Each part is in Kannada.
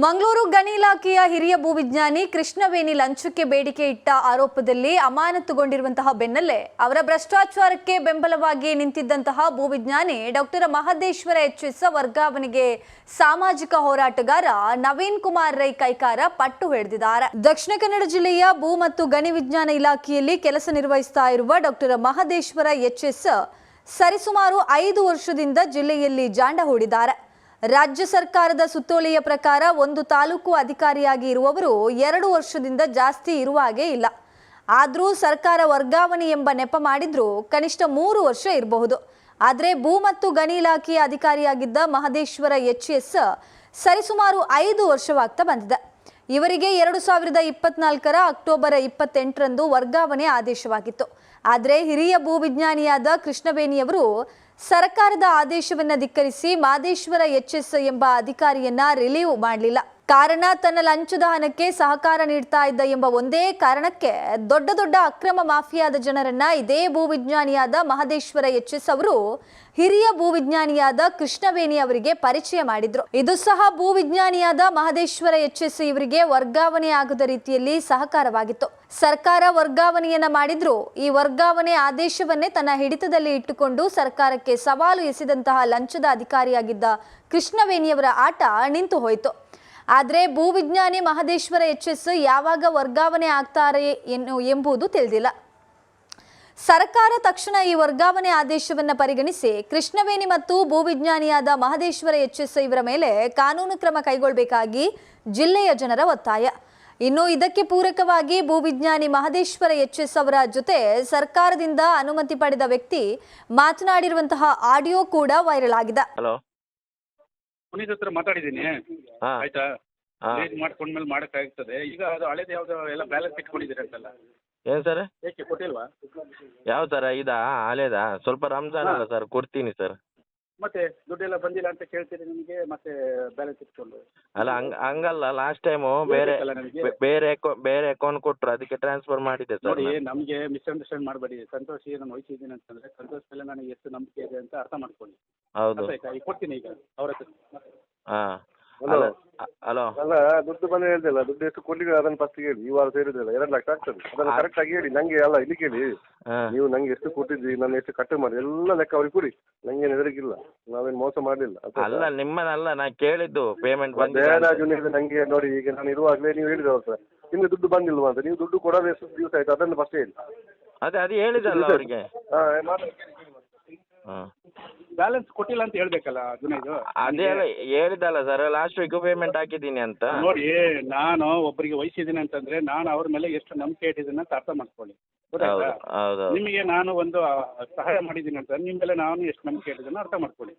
ಮಂಗಳೂರು ಗಣಿ ಇಲಾಖೆಯ ಹಿರಿಯ ಭೂವಿಜ್ಞಾನಿ ಕೃಷ್ಣವೇಣಿ ಲಂಚಕ್ಕೆ ಬೇಡಿಕೆ ಇಟ್ಟ ಆರೋಪದಲ್ಲಿ ಅಮಾನತುಗೊಂಡಿರುವಂತಹ ಬೆನ್ನಲ್ಲೇ ಅವರ ಭ್ರಷ್ಟಾಚಾರಕ್ಕೆ ಬೆಂಬಲವಾಗಿ ನಿಂತಿದ್ದಂತಹ ಭೂವಿಜ್ಞಾನಿ ಡಾಕ್ಟರ್ ಮಹದೇಶ್ವರ ಎಸ್ ವರ್ಗಾವಣೆಗೆ ಸಾಮಾಜಿಕ ಹೋರಾಟಗಾರ ನವೀನ್ ಕುಮಾರ್ ರೈ ಕೈಕಾರ ಪಟ್ಟು ಹಿಡಿದಿದ್ದಾರೆ. ದಕ್ಷಿಣ ಕನ್ನಡ ಜಿಲ್ಲೆಯ ಭೂ ಮತ್ತು ಗಣಿ ವಿಜ್ಞಾನ ಇಲಾಖೆಯಲ್ಲಿ ಕೆಲಸ ನಿರ್ವಹಿಸ್ತಾ ಇರುವ ಡಾಕ್ಟರ್ ಮಹದೇಶ್ವರ ಎಚ್ ಎಸ್ ಸರಿಸುಮಾರು ಐದು ವರ್ಷದಿಂದ ಜಿಲ್ಲೆಯಲ್ಲಿ ಜಾಂಡ ಹೂಡಿದ್ದಾರೆ. ರಾಜ್ಯ ಸರ್ಕಾರದ ಸುತ್ತೋಲೆಯ ಪ್ರಕಾರ ಒಂದು ತಾಲೂಕು ಅಧಿಕಾರಿಯಾಗಿ ಇರುವವರು ಎರಡು ವರ್ಷದಿಂದ ಜಾಸ್ತಿ ಇರುವ ಹಾಗೆ ಇಲ್ಲ. ಆದರೂ ಸರ್ಕಾರ ವರ್ಗಾವಣೆ ಎಂಬ ನೆಪ ಮಾಡಿದ್ರೂ ಕನಿಷ್ಠ ಮೂರು ವರ್ಷ ಇರಬಹುದು. ಆದರೆ ಭೂ ಮತ್ತು ಗಣಿ ಇಲಾಖೆಯ ಅಧಿಕಾರಿಯಾಗಿದ್ದ ಮಹದೇಶ್ವರ ಎಚ್ ಎಸ್ ಸರಿಸುಮಾರು ಐದು ವರ್ಷವಾಗ್ತಾ ಬಂದಿದೆ. ಇವರಿಗೆ ಎರಡು ಸಾವಿರದ ಇಪ್ಪತ್ನಾಲ್ಕರ ಅಕ್ಟೋಬರ್ ಇಪ್ಪತ್ತೆಂಟರಂದು ವರ್ಗಾವಣೆ ಆದೇಶವಾಗಿತ್ತು. ಆದರೆ ಹಿರಿಯ ಭೂವಿಜ್ಞಾನಿಯಾದ ಕೃಷ್ಣವೇಣಿಯವರು ಸರ್ಕಾರದ ಆದೇಶವನ್ನ ಧಿಕ್ಕರಿಸಿ ಮಾದೇಶ್ವರ ಎಚ್ ಎಸ್ ಎಂಬ ಅಧಿಕಾರಿಯನ್ನ ರಿಲೀವ್ ಮಾಡಲಿಲ್ಲ. ಕಾರಣ ತನ್ನ ಲಂಚದ ಹಣಕ್ಕೆ ಸಹಕಾರ ನೀಡ್ತಾ ಇದ್ದ ಎಂಬ ಒಂದೇ ಕಾರಣಕ್ಕೆ ದೊಡ್ಡ ದೊಡ್ಡ ಅಕ್ರಮ ಮಾಫಿಯಾದ ಜನರನ್ನ ಇದೇ ಭೂವಿಜ್ಞಾನಿಯಾದ ಮಹದೇಶ್ವರ ಎಚ್ ಎಸ್ ಅವರು ಹಿರಿಯ ಭೂವಿಜ್ಞಾನಿಯಾದ ಕೃಷ್ಣವೇಣಿ ಅವರಿಗೆ ಪರಿಚಯ ಮಾಡಿದ್ರು. ಇದು ಸಹ ಭೂವಿಜ್ಞಾನಿಯಾದ ಮಹದೇಶ್ವರ ಎಚ್ ಎಸ್ ಇವರಿಗೆ ವರ್ಗಾವಣೆ ಆಗದ ರೀತಿಯಲ್ಲಿ ಸಹಕಾರವಾಗಿತ್ತು. ಸರ್ಕಾರ ವರ್ಗಾವಣೆಯನ್ನ ಮಾಡಿದ್ರು. ಈ ವರ್ಗಾವಣೆ ಆದೇಶವನ್ನೇ ತನ್ನ ಹಿಡಿತದಲ್ಲಿ ಇಟ್ಟುಕೊಂಡು ಸರ್ಕಾರಕ್ಕೆ ಸವಾಲು ಎಸೆದಂತಹ ಲಂಚದ ಅಧಿಕಾರಿಯಾಗಿದ್ದ ಕೃಷ್ಣವೇಣಿಯವರ ಆಟ ನಿಂತು ಹೋಯಿತು. ಆದರೆ ಭೂವಿಜ್ಞಾನಿ ಮಹದೇಶ್ವರ ಎಚ್ ಎಸ್ ಯಾವಾಗ ವರ್ಗಾವಣೆ ಆಗ್ತಾರೆ ಎನ್ನು ಎಂಬುದು ತಿಳಿದಿಲ್ಲ. ಸರ್ಕಾರ ತಕ್ಷಣ ಈ ವರ್ಗಾವಣೆ ಆದೇಶವನ್ನು ಪರಿಗಣಿಸಿ ಕೃಷ್ಣವೇಣಿ ಮತ್ತು ಭೂವಿಜ್ಞಾನಿಯಾದ ಮಹದೇಶ್ವರ ಎಚ್ ಎಸ್ ಇವರ ಮೇಲೆ ಕಾನೂನು ಕ್ರಮ ಕೈಗೊಳ್ಳಬೇಕಾಗಿ ಜಿಲ್ಲೆಯ ಜನರ ಒತ್ತಾಯ. ಇನ್ನು ಇದಕ್ಕೆ ಪೂರಕವಾಗಿ ಭೂವಿಜ್ಞಾನಿ ಮಹದೇಶ್ವರ ಎಚ್ ಎಸ್ ಅವರ ಜೊತೆ ಸರ್ಕಾರದಿಂದ ಅನುಮತಿ ಪಡೆದ ವ್ಯಕ್ತಿ ಮಾತನಾಡಿರುವಂತಹ ಆಡಿಯೋ ಕೂಡ ವೈರಲ್ ಆಗಿದೆ. ಪುನೀತ್ ಹತ್ರ ಮಾತಾಡಿದ್ದೀನಿ. ಹಾಂ. ಆಯ್ತಾ? ಹಾಂ. ರೇಟ್ ಮಾಡ್ಕೊಂಡ್ಮೇಲೆ ಮಾಡೋಕ್ಕಾಗ್ತದೆ. ಈಗ ಅದು ಹಳೇದು ಯಾವ್ದು ಎಲ್ಲ ಬ್ಯಾಲೆನ್ಸ್ ಇಟ್ಕೊಂಡಿದ್ದೀರಿ ಅಂತಲ್ಲ. ಏನ್ ಸರ್? ಏಕೆ ಕೊಟ್ಟಿಲ್ವಾ? ಯಾವ ತರ ಇದಾ? ಹಳೇದಾ? ಸ್ವಲ್ಪ ರಂಜಾನ್ ಅಲ್ಲ ಸರ್ ಕೊಡ್ತೀನಿ ಸರ್. ಮತ್ತೆ ದುಡ್ಡೆಲ್ಲ ಬಂದಿಲ್ಲ ಅಂತ ಕೇಳ್ತೀರಿ ನಿಮಗೆ ಮತ್ತೆ ಬ್ಯಾಲೆನ್ಸ್ ಇಟ್ಕೊಂಡು? ಅಲ್ಲ ಹಂಗ ಹಂಗಲ್ಲ ಲಾಸ್ಟ್ ಟೈಮು ಬೇರೆ. ಬೆ- ಬೇರೆ ಅಕೌ ಬೇರೆ ಅಕೌಂಟ್ ಕೊಟ್ರು ಅದಕ್ಕೆ ಟ್ರಾನ್ಸ್ಫರ್ ಮಾಡಿದ್ದೆ ಸರ್ ನೋಡಿ ನಮಗೆ ಮಿಸ್ಅಂಡರ್ಸ್ಟ್ಯಾಂಡ್ ಮಾಡಬೇಡಿ. ಸಂತೋಷ್ ನಾನು ವಹಿಸಿದ್ದೀನಿ ಅಂತಂದ್ರೆ ಸಂತೋಷ್ ಮೇಲೆ ನನಗೆ ಎಷ್ಟು ನಂಬಿಕೆ ಇದೆ ಅಂತ ಅರ್ಥ ಮಾಡ್ಕೊಳ್ಳಿ. ಹೌದು. ಅರ್ಥ ಆಯ್ತಾ? ಈಗ ಕೊಡ್ತೀನಿ ಈಗ ಅವ್ರ ಹತ್ರ. ಹಾಂ. ಅಲ್ಲ ಹಲೋ. ಅಲ್ಲ ದುಡ್ಡು ಬಂದು ಹೇಳ್ದಿಲ್ಲ ದುಡ್ಡು ಎಷ್ಟು ಕೊಡ್ಲಿಕ್ಕೆ ಅದನ್ನು ಫಸ್ಟ್ ಹೇಳಿ ಈ ವಾರ ಸೇರಿದಿಲ್ಲ ಎರಡು ಲಕ್ಷ ಆಗ್ತದೆ. ಅದನ್ನ ಕರೆಕ್ಟಾಗಿ ಕರೆಕ್ಟ್ ಆಗಿ ಹೇಳಿ ನಂಗೆ ಅಲ್ಲ ಇಲ್ಲಿ ಕೇಳಿ. ನೀವು ನಂಗೆ ಎಷ್ಟು ಕೊಟ್ಟಿದ್ರಿ ನಾನು ಎಷ್ಟು ಕಟ್ ಮಾಡಿ ಎಲ್ಲ ಲೆಕ್ಕ ಅವ್ರಿಗೆ ಕೊಡಿ. ನಂಗೆ ಹೆದರಿಕಿಲ್ಲ. ನಾವೇನು ಮೋಸ ಮಾಡಲಿಲ್ಲ. ಅಲ್ಲ ನಿಮ್ಮನ್ನಲ್ಲ ನಾ ಕೇಳಿದ್ದು ಪೇಮೆಂಟ್ ಬಂದಿದೆ ಬೇಡ ಅಂತ. ಜುನೀದ್ ನಂಗೆ ನೋಡಿ ಈಗ ನಾನು ಇರುವಾಗಲೇ ನೀವು ಹೇಳಿದ್ರು ಅವ್ರ ನಿಮ್ಗೆ ದುಡ್ಡು ಬಂದಿಲ್ವಾ ಅಂತ. ನೀವು ದುಡ್ಡು ಕೊಡೋದು ಎಷ್ಟು ದಿವಸ ಆಯ್ತು? ಅದನ್ನ ಫಸ್ಟ್ ಹೇಳಿ. ಅದೇ ಅದು ಹೇಳಿದಲ್ಲ ಅವರಿಗೆ. ಹಾಂ. ಬ್ಯಾಲೆನ್ಸ್ ಕೊಟ್ಟಿಲ್ಲ ಅಂತ ಹೇಳ್ಬೇಕಲ್ಲ ಜುನೈದು ಅದೇ ಅಲ್ಲ ಹೇಳಿದಲ್ಲ ಸರ್ ಲಾಸ್ಟ್ ವೀಕ್ ಪೇಮೆಂಟ್ ಹಾಕಿದ್ದೀನಿ ಅಂತ. ನೋಡಿ ನಾನು ಒಬ್ಬರಿಗೆ ವಹಿಸಿದ್ದೀನಿ ಅಂತಂದ್ರೆ ನಾನು ಅವ್ರ ಮೇಲೆ ಎಷ್ಟು ನಂಬಿಕೆ ಇಟ್ಟಿದ್ದೀನಿ ಅಂತ ಅರ್ಥ ಮಾಡ್ಕೊಳ್ಳಿ. ಹೌದು ಗೊತ್ತಾಯ್ತಾ ಹೌದು. ನಿಮಗೆ ನಾನು ಒಂದು ಸಹಾಯ ಮಾಡಿದ್ದೀನಿ ಅಂತ ನಿಮ್ಮ ಮೇಲೆ ನಾನು ಎಷ್ಟು ನಂಬಿಕೆ ಇಟ್ಟಿದ್ದೀನಿ ಅರ್ಥ ಮಾಡ್ಕೊಳ್ಳಿ.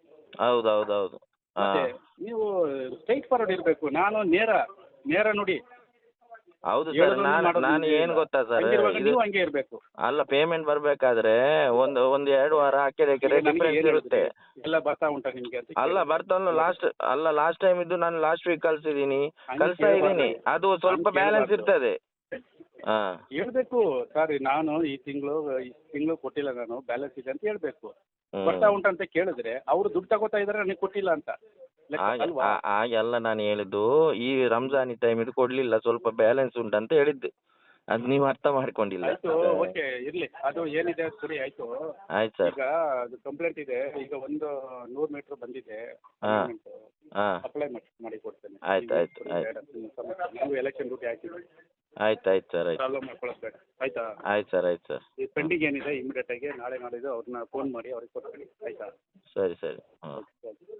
ಹೌದು ಹೌದು ಹೌದು. ಮತ್ತೆ ಹಾಂ ನೀವು ಸ್ಟ್ರೈಟ್ ಫಾರ್ವರ್ಡ್ ಇರಬೇಕು. ನಾನು ನೇರ ನೇರ ನುಡಿ ಹೌದು ಸರ್ ನಾನು ಏನ್ ನಾನು ನಿಮ್ಗೆ ಏನು ಇಲ್ಲ. ಗೊತ್ತಾ ಸರ್? ಹಂಗಿರುವಾಗ ಇದು ನೀವು ಹಂಗೆ ಇರಬೇಕು. ಅಲ್ಲ ಪೇಮೆಂಟ್ ಬರಬೇಕಾದ್ರೆ ಒಂದು ಒಂದ್ ಎರಡು ವಾರ ಡಿಫ್ರೆನ್ಸ್ ಇರುತ್ತೆ. ಎಲ್ಲ ಬರ್ತಾ ಉಂಟಾ ನಿಮ್ಗೆ ಅಂತ ಅಲ್ಲ ಬರ್ತಲ್ಲ ಲಾಸ್ಟ್ ಅಲ್ಲ ಲಾಸ್ಟ್ ಟೈಮ್ ಇದ್ದು ನಾನು ಲಾಸ್ಟ್ ವೀಕ್ ಕಳ್ಸಿದ್ದೀನಿ. ಹಂಗೆ ಕಳ್ಸ್ತಾ ಇದ್ದೀನಿ. ಅದು ಸ್ವಲ್ಪ ಹಂಗೆ ಬ್ಯಾಲೆನ್ಸ್ ಕೇಳ್ಬಾರ್ದು. ಇರ್ತದೆ. ಹಾಂ. ಹೇಳ್ಬೇಕು. ಸರ್ ನಾನು ಈ ತಿಂಗಳು ಈ ತಿಂಗಳು ಕೊಟ್ಟಿಲ್ಲ ನಾನು. ಬ್ಯಾಲೆನ್ಸ್ ಇದೆ ಅಂತ ಹೇಳ್ಬೇಕು. ಬರ್ತಾ ಉಂಟಂತ ಅಂತ ಕೇಳಿದ್ರೆ ಅವರು ದುಡ್ಡು ತಗೋತಾ ಇದಾರೆ ನನಗೆ ಕೊಟ್ಟಿಲ್ಲ ಅಂತ. ಲೆಕ್ಕ ಹಾಗೆ ಅಲ್ವಾ? ಆ- ಹಾಗೆಲ್ಲ ನಾನು ಹೇಳಿದ್ದು ಈ ರಂಜಾನ್ ಟೈಮ್ ಇದು ಕೊಡ್ಲಿಲ್ಲ ಸ್ವಲ್ಪ ಬ್ಯಾಲೆನ್ಸ್ ಅಂತ ಹೇಳಿದ್ದೆ. ಅದು ನೀವು ಅರ್ಥ ಮಾಡ್ಕೊಂಡಿಲ್ಲ. ಆಯ್ತು ಓಕೆ ಇರ್ಲಿ. ಅದು ಏನಿದೆ ಅದು ಕೊಡಿ ಆಯ್ತು. ಆಯ್ತು ಸರ್. ಈಗ ಅದು ಕಂಪ್ಲೇಂಟ್ ಇದೆ ಈಗ ಒಂದು ನೂರು ಮೀಟರ್ ಬಂದಿದೆ ಹಾ. ಹಾ. ಅಪ್ಲೈ ಮಾಡಿ ಮಾಡಿ ಕೊಡ್ತೇನೆ. ಆಯ್ತು, ಆಯ್ತು, ಆಯ್ತು. ನೀವು ಎಲೆಕ್ಷನ್ ಡ್ಯೂಟಿ ಹಾಕಿದ್ರಿ ಆಯ್ತು. ಆಯ್ತು ಸರ್ ಆಯ್ತು. ಪ್ರಾಬ್ಲಮ್ ಮಾಡ್ಕೊಳ್ಳೋದು ಬೇಡ. ಆಯ್ತಾ? ಆಯ್ತು ಸರ್ ಆಯ್ತು ಸರ್. ಈ ಪೆಂಡಿಂಗ್ ಏನಿದೆ ಇಮಿಡಿಯೇಟ್ ಆಗಿ ನಾಳೆ ನಾಡಿದ್ದು ಅವ್ರನ್ನ ಫೋನ್ ಮಾಡಿ ಅವ್ರಿಗೆ ಕೊಟ್ಬಿಡಿ ಆಯ್ತಾ? ಸರಿ ಸರಿ. ಹಾಂ. ಓಕೆ